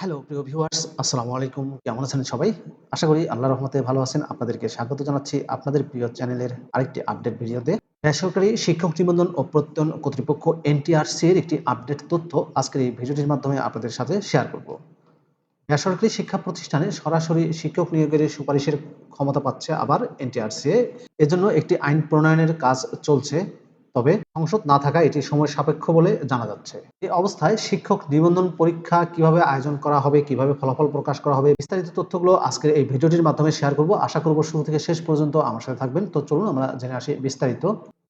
Hello প্রিয় viewers আসসালামু আলাইকুম। কেমন আছেন সবাই? আশা করি আল্লাহ রহমতে ভালো আছেন। আপনাদেরকে স্বাগত জানাচ্ছি আপনাদের প্রিয় চ্যানেলের আরেকটি আপডেট ভিডিওতে। বেসরকারি শিক্ষক নিবন্ধন ও প্রত্যয়ন কর্তৃপক্ষ এনটিআরসি এর একটি আপডেট তথ্য আজকের এই ভিডিওটির মাধ্যমে আপনাদের সাথে শেয়ার করব। বেসরকারি শিক্ষা প্রতিষ্ঠানে সরাসরি শিক্ষক নিয়োগের সুপারিশের ক্ষমতা পাচ্ছে আবার এনটিআরসি এজন্য একটি আইন প্রণয়নের কাজ চলছে। তবে সংসদ না থাকা এটি সময় সাপেক্ষ বলে জানা যাচ্ছে। এই অবস্থায় শিক্ষক নিবন্ধন পরীক্ষা কীভাবে আয়োজন করা হবে, কীভাবে ফলাফল প্রকাশ করা হবে, বিস্তারিত তথ্যগুলো আজকের এই ভিডিওটির মাধ্যমে শেয়ার করব। আশা করব শুরু থেকে শেষ পর্যন্ত আমার সাথে থাকবেন। তো চলুন আমরা জেনে আসি বিস্তারিত।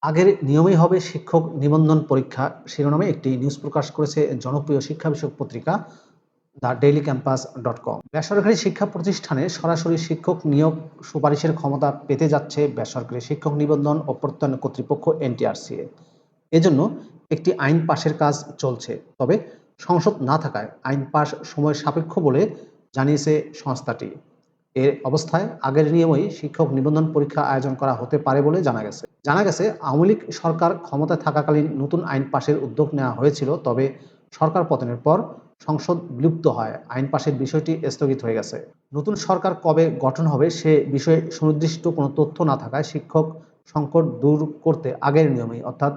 আগের নিয়মেই হবে শিক্ষক নিবন্ধন পরীক্ষা। শিরোনামে একটি নিউজ প্রকাশ করেছে জনপ্রিয় শিক্ষা বিষয়ক পত্রিকা। The Daily Campus dot com. বেসরকারি শিক্ষা প্রতিষ্ঠানে সরাসরি শিক্ষক নিয়োগ সুপারিশের ক্ষমতা পেতে যাচ্ছে বেসরকারি শিক্ষক নিবন্ধন ও প্রত্যয়ন কর্তৃপক্ষ এনটিআরসিএ এজন্য একটি আইন পাশের কাজ চলছে, তবে সংসদ না থাকায় আইন পাশ সময় সাপেক্ষ বলে জানিয়েছে সংস্থাটি। এর অবস্থায় আগের নিয়মেই শিক্ষক নিবন্ধন পরীক্ষা আয়োজন করা হতে পারে বলে জানা গেছে। জানা গেছে, আওয়ামী লীগ সরকার ক্ষমতায় থাকাকালীন নতুন আইন পাশের উদ্যোগ নেওয়া হয়েছিল, তবে সরকার পতনের পর সংসদ বিলুপ্ত হয়, আইন পাশের বিষয়টি স্থগিত হয়ে গেছে। নতুন সরকার কবে গঠন হবে সে বিষয়ে সুনির্দিষ্ট কোনো তথ্য না থাকায় শিক্ষক সংকট দূর করতে আগের নিয়মেই, অর্থাৎ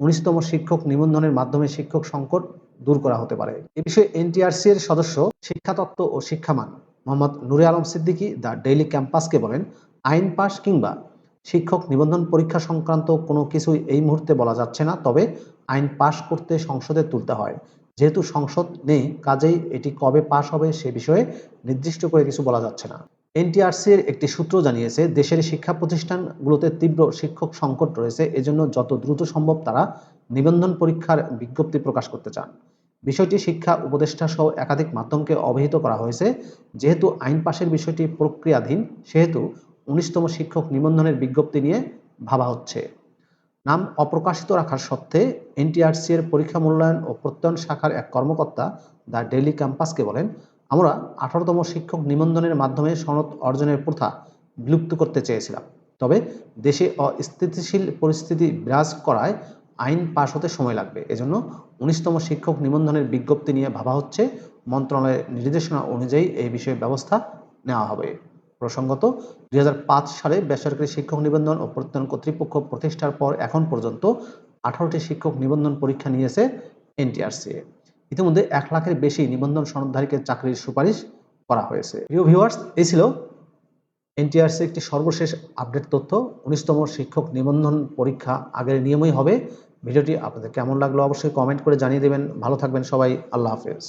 উনিশতম শিক্ষক নিবন্ধনের মাধ্যমে শিক্ষক সংকট দূর করা হতে পারে। এ বিষয়ে এনটিআরসি এর সদস্য, শিক্ষাতত্ত্ব ও শিক্ষামান মোহাম্মদ নুরে আলম সিদ্দিকী দ্য ডেইলি ক্যাম্পাসকে বলেন, আইন পাশ কিংবা শিক্ষক নিবন্ধন পরীক্ষা সংক্রান্ত কোনো কিছুই এই মুহূর্তে বলা যাচ্ছে না, তবে আইন পাশ করতে সংসদে তুলতে হয়। যেহেতু সংসদ নেই, কাজেই এটি কবে পাশ হবে সে বিষয়ে নির্দিষ্ট করে কিছু বলা যাচ্ছে না। এনটিআরসি এর একটি সূত্র জানিয়েছে, দেশের শিক্ষা প্রতিষ্ঠানগুলোতে তীব্র শিক্ষক সংকট রয়েছে, এজন্য যত দ্রুত সম্ভব তারা নিবন্ধন পরীক্ষার বিজ্ঞপ্তি প্রকাশ করতে চান। বিষয়টি শিক্ষা উপদেষ্টা সহ একাধিক মাধ্যমকে অবহিত করা হয়েছে। যেহেতু আইন পাশের বিষয়টি প্রক্রিয়াধীন, সেহেতু উনিশতম শিক্ষক নিবন্ধনের বিজ্ঞপ্তি নিয়ে ভাবা হচ্ছে। নাম অপ্রকাশিত রাখার সত্ত্বে এনটিআরসি এর পরীক্ষা মূল্যায়ন ও প্রত্যয়ন শাখার এক কর্মকর্তা দ্য ডেলি ক্যাম্পাসকে বলেন, আমরা আঠারোতম শিক্ষক নিবন্ধনের মাধ্যমে সনদ অর্জনের প্রথা বিলুপ্ত করতে চেয়েছিলাম। তবে দেশে অস্থিতিশীল পরিস্থিতি বিরাজ করায় আইন পাশ হতে সময় লাগবে। এজন্য উনিশতম শিক্ষক নিবন্ধনের বিজ্ঞপ্তি নিয়ে ভাবা হচ্ছে। মন্ত্রণালয়ের নির্দেশনা অনুযায়ী এই বিষয়ে ব্যবস্থা নেওয়া হবে। প্রসঙ্গত, দুই হাজার পাঁচ সালে বেসরকারি শিক্ষক নিবন্ধন ও প্রত্যয়ন কর্তৃপক্ষ প্রতিষ্ঠার পর এখন পর্যন্ত আঠারোটি শিক্ষক নিবন্ধন পরীক্ষা নিয়েছে এনটিআরসি ইতিমধ্যে এক লাখের বেশি নিবন্ধন সনদধারীকে চাকরির সুপারিশ করা হয়েছে। প্রিয় ভিউয়ার্স, এই ছিল এনটিআরসি একটি সর্বশেষ আপডেট তথ্য। উনিশতম শিক্ষক নিবন্ধন পরীক্ষা আগের নিয়মই হবে। ভিডিওটি আপনাদের কেমন লাগল অবশ্যই কমেন্ট করে জানিয়ে দেবেন। ভালো থাকবেন সবাই। আল্লাহ হাফেজ।